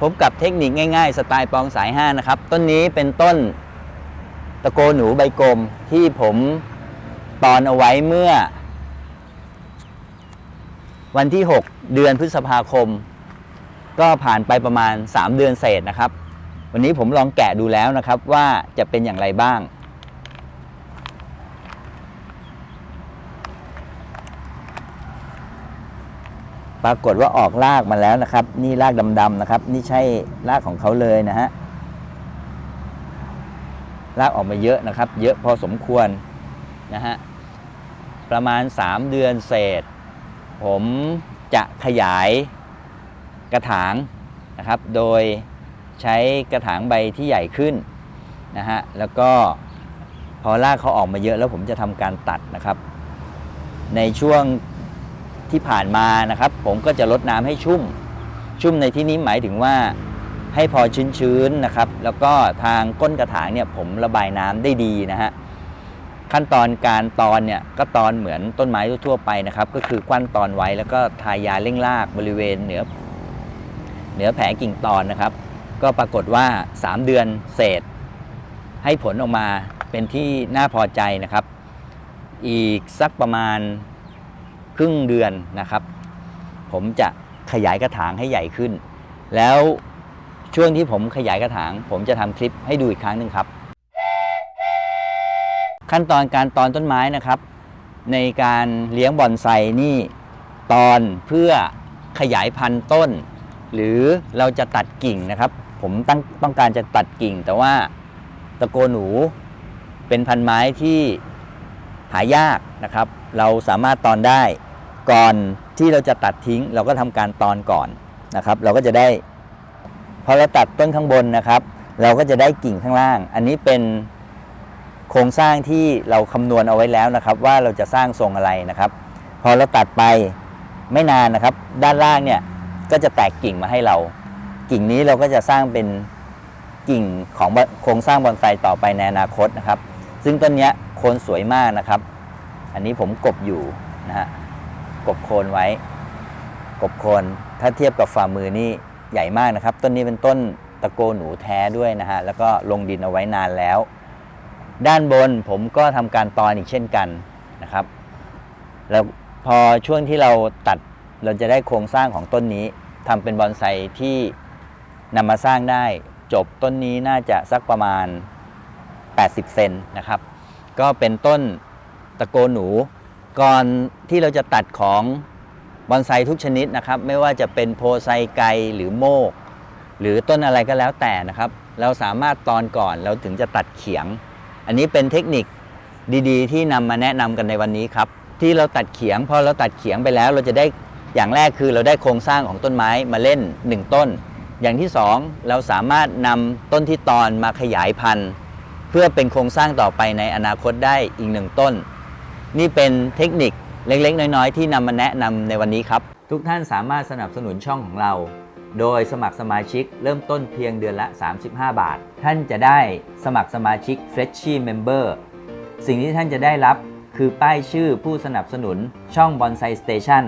พบกับเทคนิคง่ายๆ สไตล์ปองสาย 5 นะครับ ต้นนี้เป็นต้นตะโกหนูใบกลมที่ผมตอนเอาไว้เมื่อ วันที่ 6 เดือนพฤษภาคม ก็ผ่านไปประมาณ 3 เดือนเศษนะครับ วันนี้ผมลองแกะดูแล้วนะครับว่าจะเป็นอย่างไรบ้าง ปรากฏว่าออกรากมาแล้วนะครับ นี่รากดำๆนะครับ นี่ใช่รากของเขาเลยนะฮะรากออกมาเยอะนะครับ เยอะพอสมควรนะฮะประมาณ 3 เดือนเศษ ผมจะขยายกระถางนะครับ โดยใช้กระถางใบที่ใหญ่ขึ้นนะฮะแล้วก็พอรากเขาออกมาเยอะแล้วผมจะทำการตัดนะครับ ในช่วง ที่ผ่านมานะครับ ผมก็จะลดน้ำให้ชุ่ม ชุ่มในที่นี้หมายถึงว่าให้พอชื้นๆนะครับ แล้วก็ทางก้นกระถางเนี่ยผมระบายน้ำได้ดีนะฮะขั้นตอนการตอนเนี่ยก็ตอนเหมือนต้นไม้ทั่วไปนะครับ ก็คือกวั้นตอนไว้แล้วก็ทายาเร่งรากบริเวณเหนือเหนือแผลกิ่งตอนนะครับ ก็ปรากฏว่า 3 เดือนเศษ ให้ผลออกมาเป็นที่น่าพอใจนะครับ อีกสักประมาณ ครึ่งเดือนนะครับ ผมจะขยายกระถางให้ใหญ่ขึ้น แล้วช่วงที่ผมขยายกระถาง ผมจะทำคลิปให้ดูอีกครั้งหนึ่งครับ ขั้นตอนการตอนต้นไม้นะครับ ในการเลี้ยงบอนไซนี่ตอนเพื่อขยายพันธุ์ต้น หรือเราจะตัดกิ่งนะครับ ผมตั้งต้องการจะตัดกิ่ง แต่ว่าตะโกหนูเป็นพันไม้ที่หายากนะครับ เราสามารถตอนได้ ก่อนที่เราจะตัดทิ้ง เราก็ทำการตอนก่อนนะครับ เราก็จะได้ พอเราตัดต้นข้างบนนะครับ เราก็จะได้กิ่งข้างล่าง อันนี้เป็นโครงสร้างที่เราคำนวณเอาไว้แล้วนะครับ ว่าเราจะสร้างทรงอะไรนะครับ พอเราตัดไปไม่นานนะครับ ด้านล่างเนี่ยก็จะแตกกิ่งมาให้เรา กิ่งนี้เราก็จะสร้างเป็นกิ่งของโครงสร้างบอนไซต่อไปในอนาคตนะครับ ซึ่งต้นนี้โคนสวยมากนะครับ อันนี้ผมกบอยู่นะฮะ กบโคนไว้ กบโคนถ้าเทียบกับฝ่ามือนี่ใหญ่มากนะครับ ต้นนี้เป็นต้นตะโกหนูแท้ด้วยนะฮะแล้วก็ลงดินเอาไว้นานแล้ว ด้านบนผมก็ทำการตอนอีกเช่นกันนะครับ แล้วพอช่วงที่เราตัดเราจะได้โครงสร้างของต้นนี้ทำเป็นบอนไซที่นำมาสร้างได้จบต้นนี้น่าจะสักประมาณ 80 เซนนะครับ ก็เป็นต้นตะโกหนู ก่อนที่เราจะตัดของบอนไซทุกชนิดนะครับ ไม่ว่าจะเป็นโพไซไกหรือโมก หรือต้นอะไรก็แล้วแต่นะครับ เราสามารถตอนก่อนเราถึงจะตัดเขียง อันนี้เป็นเทคนิคดีๆ ที่นำมาแนะนำกันในวันนี้ครับ ที่เราตัดเขียงพอเราตัดเขียงไปแล้ว เราจะได้อย่างแรกคือเราได้โครงสร้างของต้นไม้มาเล่น 1 ต้น อย่างที่ 2 เราสามารถนำต้นที่ตอนมาขยายพันธุ์ เพื่อเป็นโครงสร้างต่อไปในอนาคตได้อีกหนึ่งต้น นี่เป็นเทคนิคเล็กๆ น้อยๆ ที่นำมาแนะนำในวันนี้ครับ ทุกท่านสามารถสนับสนุนช่องของเรา โดยสมัครสมาชิกเริ่มต้นเพียงเดือนละ 35 บาท ท่านจะได้สมัครสมาชิก Freshie Member สิ่งที่ท่านจะได้รับคือป้ายชื่อผู้สนับสนุนช่อง Bonsai Station